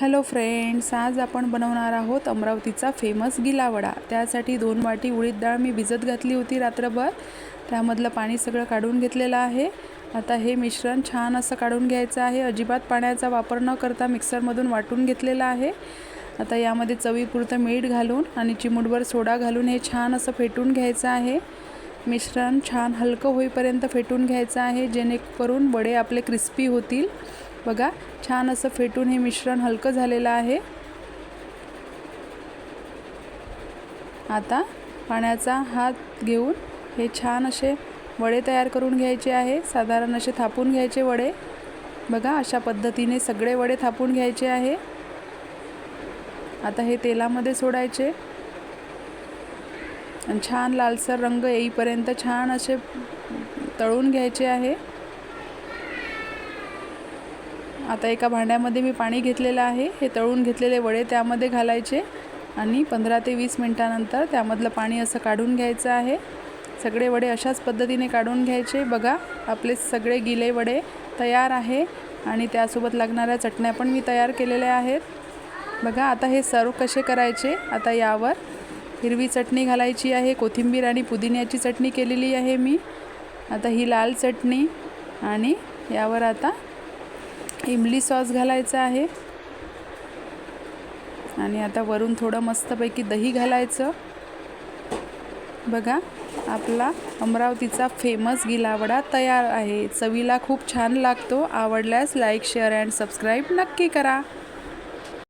Hello friends आज आपण बनवणार आहोत अमरावतीचा फेमस गिलावडा त्यासाठी दोन वाटी उडीद डाळ मी भिजत घातली होती रात्रभर. त्यामधलं पाणी सगळं काढून घेतलेलं आहे. आता हे मिश्रण छान असं काढून घ्यायचं आहे. अजिबात पाण्याचा वापर न करता मिक्सरमधून वाटून घेतलेलं आहे. आता यामध्ये चवीपुरतं मीठ घालून आणि चिमूटभर सोडा घालून हे छान असं फेटून घ्यायचं आहे. मिश्रण छान हलकं होईपर्यंत फेटून घ्यायचं आहे जेणेकरून वडे आपले क्रिस्पी होतील. बघा छान असं फेटून हे मिश्रण हलकं झालेलं आहे. आता पाण्याचा हात घेऊन हे छान असे वडे तयार करून घ्यायचे आहे. साधारण असे थापून घ्यायचे वडे. बघा अशा पद्धतीने सगळे वडे थापून घ्यायचे आहे. आता हे तेलामध्ये सोडायचे. आणि छान लालसर रंग येईपर्यंत छान असे तळून घ्यायचे आहे. आता एका भांड्यामध्ये मी पाणी घेतलेलं आहे. हे तळून घेतलेले वडे त्यामध्ये घालायचे आणि पंधरा ते वीस मिनटानंतर त्यामधलं पाणी असं काढून घ्यायचं आहे. सगळे वडे अशाच पद्धतीने काढून घ्यायचे. बघा आपले सगळे गिले वडे तयार आहे आणि त्यासोबत लागणाऱ्या चटण्या पण मी तयार केलेल्या आहेत. बघा आता हे सर्व कसे करायचे? आता यावर हिरवी चटणी घालायची आहे. कोथिंबीर आणि पुदिन्याची चटणी केलेली आहे मी. आता ही लाल चटणी आणि यावर आता इमली सॉस घालायचा आहे. आणि आता वरून थोडं मस्तपैकी दही घालायचं. बघा आपला अमरावतीचा फेमस गिलावडा तयार आहे. चवीला खूप छान लागतो. आवडल्यास लाईक शेअर अँड सबस्क्राईब नक्की करा.